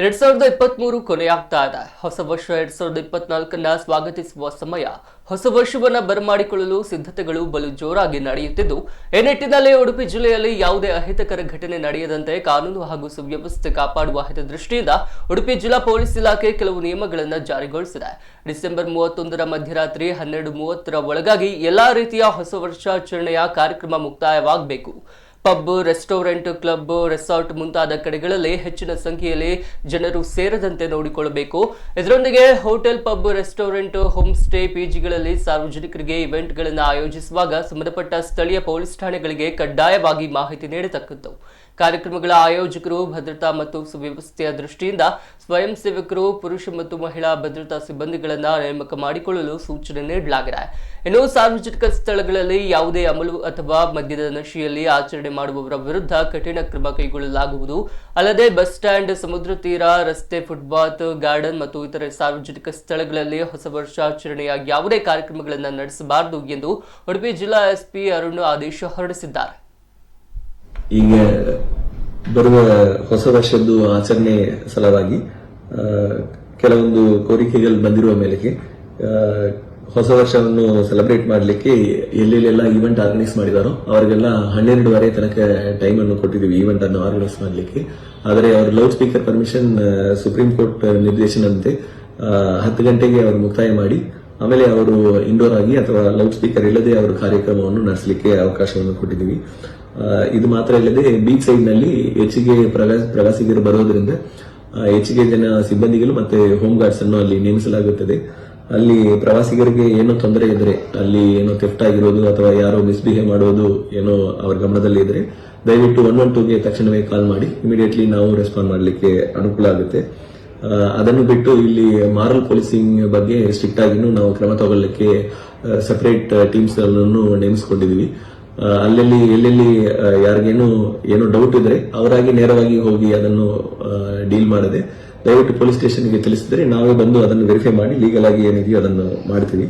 ಎರಡ್ ಸಾವಿರದ ಇಪ್ಪತ್ಮೂರು ಕೊನೆಯಾಗ್ತಾ ಇದೆ. ಹೊಸ ವರ್ಷ ಎರಡ್ ಸಾವಿರದ ಇಪ್ಪತ್ನಾಲ್ಕನ್ನ ಸ್ವಾಗತಿಸುವ ಸಮಯ ಹೊಸ ವರ್ಷವನ್ನ ಬರಮಾಡಿಕೊಳ್ಳಲು ಸಿದ್ಧತೆಗಳು ಬಲು ಜೋರಾಗಿ ನಡೆಯುತ್ತಿದ್ದು, ಈ ನಿಟ್ಟಿನಲ್ಲಿ ಉಡುಪಿ ಜಿಲ್ಲೆಯಲ್ಲಿ ಯಾವುದೇ ಅಹಿತಕರ ಘಟನೆ ನಡೆಯದಂತೆ ಕಾನೂನು ಹಾಗೂ ಸುವ್ಯವಸ್ಥೆ ಕಾಪಾಡುವ ಹಿತದೃಷ್ಟಿಯಿಂದ ಉಡುಪಿ ಜಿಲ್ಲಾ ಪೊಲೀಸ್ ಇಲಾಖೆ ಕೆಲವು ನಿಯಮಗಳನ್ನು ಜಾರಿಗೊಳಿಸಿದೆ. ಡಿಸೆಂಬರ್ ಮೂವತ್ತೊಂದರ ಮಧ್ಯರಾತ್ರಿ ಹನ್ನೆರಡು ಮೂವತ್ತರ ಒಳಗಾಗಿ ಎಲ್ಲಾ ರೀತಿಯ ಹೊಸ ವರ್ಷಾಚರಣೆಯ ಕಾರ್ಯಕ್ರಮ ಮುಕ್ತಾಯವಾಗಬೇಕು. ಪಬ್, ರೆಸ್ಟೋರೆಂಟ್, ಕ್ಲಬ್, ರೆಸಾರ್ಟ್ ಮುಂತಾದ ಕಡೆಗಳಲ್ಲಿ ಹೆಚ್ಚಿನ ಸಂಖ್ಯೆಯಲ್ಲಿ ಜನರು ಸೇರದಂತೆ ನೋಡಿಕೊಳ್ಳಬೇಕು. ಇದರೊಂದಿಗೆ hotel, pub, restaurant, home stay ಪಿಜಿಗಳಲ್ಲಿ ಸಾರ್ವಜನಿಕರಿಗೆ ಇವೆಂಟ್ಗಳನ್ನು ಆಯೋಜಿಸುವಾಗ ಸಂಬಂಧಪಟ್ಟ ಸ್ಥಳೀಯ ಪೊಲೀಸ್ ಠಾಣೆಗಳಿಗೆ ಕಡ್ಡಾಯವಾಗಿ ಮಾಹಿತಿ ನೀಡತಕ್ಕದ್ದು ಕಾರ್ಯಕ್ರಮಗಳ ಆಯೋಜಕರು, ಭದ್ರತಾ ಮತ್ತು ಸುವ್ಯವಸ್ಥೆಯ ದೃಷ್ಟಿಯಿಂದ ಸ್ವಯಂ ಸೇವಕರು, ಪುರುಷ ಮತ್ತು ಮಹಿಳಾ ಭದ್ರತಾ ಸಿಬ್ಬಂದಿಗಳನ್ನು ನೇಮಕ ಮಾಡಿಕೊಳ್ಳಲು ಸೂಚನೆ ನೀಡಲಾಗಿದೆ. ಇನ್ನು ಸಾರ್ವಜನಿಕ ಸ್ಥಳಗಳಲ್ಲಿ ಯಾವುದೇ ಅಮಲು ಅಥವಾ ಮದ್ಯದ ನಶೆಯಲ್ಲಿ ಆಚರಣೆ ಮಾಡುವವರ ವಿರುದ್ಧ ಕಠಿಣ ಕ್ರಮ ಕೈಗೊಳ್ಳಲಾಗುವುದು. ಅಲ್ಲದೆ ಬಸ್ ಸ್ಟ್ಯಾಂಡ್, ಸಮುದ್ರ ತೀರ, ರಸ್ತೆ, ಫುಟ್ಪಾತ್, ಗಾರ್ಡನ್ ಮತ್ತು ಇತರೆ ಸಾರ್ವಜನಿಕ ಸ್ಥಳಗಳಲ್ಲಿ ಹೊಸ ವರ್ಷಾಚರಣೆಯ ಯಾವುದೇ ಕಾರ್ಯಕ್ರಮಗಳನ್ನು ನಡೆಸಬಾರದು ಎಂದು ಉಡುಪಿ ಜಿಲ್ಲಾ ಎಸ್ಪಿ ಅರುಣ್ ಆದೇಶ ಹೊರಡಿಸಿದ್ದಾರೆ. ಈಗ ಬರುವ ಹೊಸ ವರ್ಷದ್ದು ಆಚರಣೆ ಸಲುವಾಗಿ ಕೆಲವೊಂದು ಕೋರಿಕೆಗಳು ಬಂದಿರುವ ಮೇಲೆಗೆ ಹೊಸ ವರ್ಷವನ್ನು ಸೆಲೆಬ್ರೇಟ್ ಮಾಡಲಿಕ್ಕೆ ಎಲ್ಲೆಲ್ಲೆಲ್ಲ ಈವೆಂಟ್ ಆರ್ಗನೈಸ್ ಮಾಡಿದಾರೋ, ಅವರಿಗೆಲ್ಲ ಹನ್ನೆರಡುವರೆ ತನಕ ಟೈಮ್ ಅನ್ನು ಕೊಟ್ಟಿದ್ದೀವಿ ಈವೆಂಟ್ ಅನ್ನು ಆರ್ಗನೈಸ್ ಮಾಡಲಿಕ್ಕೆ. ಆದರೆ ಅವ್ರ loud speaker permission supreme court ನಿರ್ದೇಶನದಂತೆ ಹತ್ತು ಗಂಟೆಗೆ ಅವರು ಮುಕ್ತಾಯ ಮಾಡಿ ಆಮೇಲೆ ಅವರು ಇಂಡೋರ್ ಆಗಿ ಅಥವಾ ಲೌಡ್ ಸ್ಪೀಕರ್ ಇಲ್ಲದೆ ಅವರು ಕಾರ್ಯಕ್ರಮವನ್ನು ನಡೆಸಲಿಕ್ಕೆ ಅವಕಾಶವನ್ನು ಕೊಟ್ಟಿದ್ದೀವಿ. ಇದು ಮಾತ್ರ ಇಲ್ಲದೆ ಬೀಚ್ ಸೈಡ್ನಲ್ಲಿ ಹೆಚ್ಚಿಗೆ ಪ್ರವಾಸ- ಪ್ರವಾಸಿಗರು ಬರೋದ್ರಿಂದ ಹೆಚ್ಚಿಗೆ ಜನ ಸಿಬ್ಬಂದಿಗಳು ಮತ್ತೆ ಹೋಮ್ ಗಾರ್ಡ್ಸ್ ಅನ್ನು ಅಲ್ಲಿ ನೇಮಿಸಲಾಗುತ್ತದೆ. ಅಲ್ಲಿ ಪ್ರವಾಸಿಗರಿಗೆ ಏನೋ ತೊಂದರೆ ಇದ್ರೆ, ಅಲ್ಲಿ ಏನೋ ಥೆಫ್ಟ್ ಆಗಿರೋದು ಅಥವಾ ಯಾರೋ ಮಿಸ್ಬಿಹೇವ್ ಮಾಡೋದು ಏನೋ ಅವರ ಗಮನದಲ್ಲಿ ಇದ್ರೆ, ದಯವಿಟ್ಟು ಒನ್ ಒನ್ ಟೂಗೆ ತಕ್ಷಣವೇ ಕಾಲ್ ಮಾಡಿ ಇಮಿಡಿಯೇಟ್ಲಿ ನಾವು ರೆಸ್ಪಾಂಡ್ ಮಾಡಲಿಕ್ಕೆ ಅನುಕೂಲ ಆಗುತ್ತೆ. ಅದನ್ನು ಬಿಟ್ಟು ಇಲ್ಲಿ ಮಾರಲ್ ಪೊಲೀಸಿಂಗ್ ಬಗ್ಗೆ ಸ್ಟ್ರಿಕ್ಟ್ ಆಗಿನೂ ನಾವು ಕ್ರಮ ತಗೊಳ್ಳಿಕ್ಕೆ ಸಪರೇಟ್ ಟೀಮ್ಸ್ ಆ, ಅಲ್ಲೆಲ್ಲಿ ಎಲ್ಲೆಲ್ಲಿ ಯಾರಿಗೇನು ಏನೋ ಡೌಟ್ ಇದ್ರೆ ಅವರಾಗಿ ನೇರವಾಗಿ ಹೋಗಿ ಅದನ್ನು ಡೀಲ್ ಮಾಡದೆ ದಯವಿಟ್ಟು ಪೊಲೀಸ್ ಸ್ಟೇಷನ್ಗೆ ತಿಳಿಸಿದ್ರೆ ನಾವೇ ಬಂದು ಅದನ್ನು ವೆರಿಫೈ ಮಾಡಿ ಲೀಗಲ್ ಆಗಿ ಏನಿದೆಯೋ ಅದನ್ನು ಮಾಡ್ತೀವಿ.